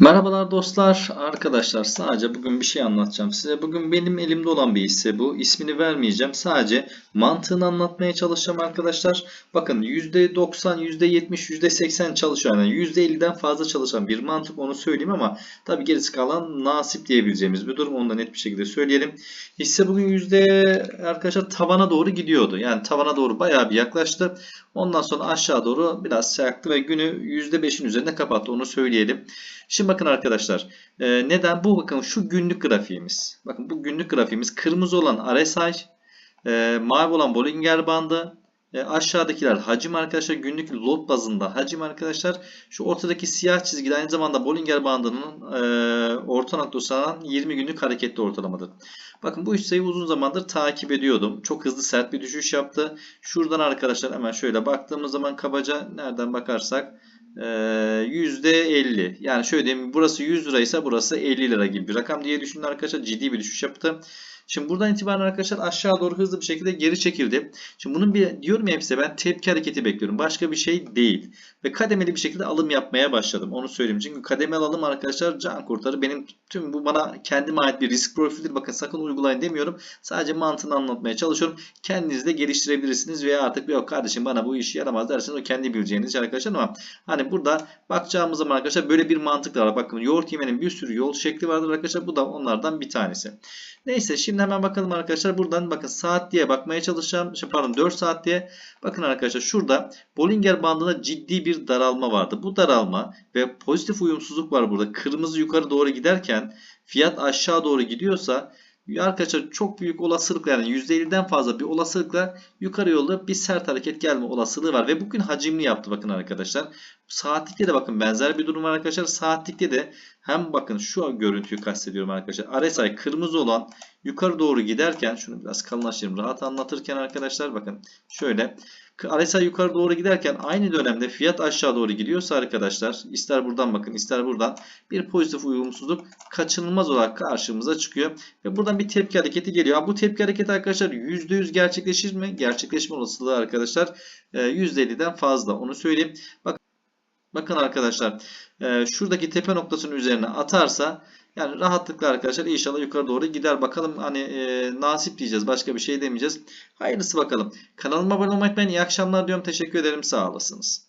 Merhabalar dostlar, arkadaşlar sadece bugün bir şey anlatacağım size. Bugün benim elimde olan bir hisse bu. İsmini vermeyeceğim. Sadece mantığını anlatmaya çalışacağım arkadaşlar. Bakın %90, %70, %80 çalışan, yani %50'den fazla çalışan bir mantık onu söyleyeyim ama tabi gerisi kalan nasip diyebileceğimiz bir durum. Onu da net bir şekilde söyleyelim. Hisse bugün yüzde arkadaşlar tavana doğru gidiyordu. Yani tavana doğru bayağı bir yaklaştı. Ondan sonra aşağı doğru biraz sarktı ve günü %5'in üzerinde kapattı. Onu söyleyelim. Şimdi bakın arkadaşlar. e, neden? Bu bakın şu günlük grafiğimiz. Bakın bu günlük grafiğimiz. Kırmızı olan RSI. e, mavi olan Bollinger bandı. e, aşağıdakiler hacim arkadaşlar. Günlük lot bazında hacim arkadaşlar. Şu ortadaki siyah çizgi aynı zamanda Bollinger bandının e, orta noktası olan 20 günlük hareketli ortalamadır. Bakın bu hisseyi uzun zamandır takip ediyordum. Çok hızlı sert bir düşüş yaptı. Şuradan arkadaşlar hemen şöyle baktığımız zaman kabaca nereden bakarsak %50 yani şöyle diyeyim burası 100 liraysa burası 50 lira gibi bir rakam diye düşünün arkadaşlar ciddi bir düşüş yaptı. Şimdi buradan itibaren arkadaşlar aşağı doğru hızlı bir şekilde geri çekildi. Şimdi bunun bir diyorum ya hepsi ben tepki hareketi bekliyorum. Başka bir şey değil. Ve kademeli bir şekilde alım yapmaya başladım. Onu söyleyeyim. Çünkü kademeli alım arkadaşlar can kurtarır. Benim tüm bu bana kendime ait bir risk profilidir. Bakın sakın uygulayın demiyorum. Sadece mantığını anlatmaya çalışıyorum. Kendiniz de geliştirebilirsiniz veya artık yok kardeşim bana bu iş yaramaz derseniz o kendi bileceğiniz şey arkadaşlar ama hani burada bakacağımız zaman arkadaşlar böyle bir mantık var. Bakın yoğurt yemenin bir sürü yol şekli vardır arkadaşlar. Bu da onlardan bir tanesi. Neyse şimdi hemen bakalım arkadaşlar. Buradan bakın saat diye bakmaya çalışacağım. Şey, pardon 4 saat diye. Bakın arkadaşlar şurada Bollinger bandında ciddi bir daralma vardı. Bu daralma ve pozitif uyumsuzluk var burada. Kırmızı yukarı doğru giderken fiyat aşağı doğru gidiyorsa Arkadaşlar çok büyük olasılıkla yani %50'den fazla bir olasılıkla yukarı yolda bir sert hareket gelme olasılığı var. Ve bugün hacimli yaptı bakın arkadaşlar. Saatlikte de bakın benzer bir durum var arkadaşlar. Saatlikte de hem bakın şu görüntüyü kastediyorum arkadaşlar. RSI kırmızı olan yukarı doğru giderken şunu biraz kalınlaştırayım rahat anlatırken arkadaşlar bakın şöyle RSI yukarı doğru giderken aynı dönemde fiyat aşağı doğru gidiyorsa arkadaşlar ister buradan bakın ister buradan bir pozitif uyumsuzluk kaçınılmaz olarak karşımıza çıkıyor. Ve buradan bir tepki hareketi geliyor. Bu tepki hareketi arkadaşlar %100 gerçekleşir mi? Gerçekleşme olasılığı arkadaşlar %50'den fazla onu söyleyeyim. Bakın, bakın arkadaşlar şuradaki tepe noktasının üzerine atarsa yani rahatlıkla arkadaşlar inşallah yukarı doğru gider. Bakalım hani e, nasip diyeceğiz. Başka bir şey demeyeceğiz. Hayırlısı bakalım. Kanalıma abone olmayı unutmayın. İyi akşamlar diyorum. Teşekkür ederim. Sağ olasınız.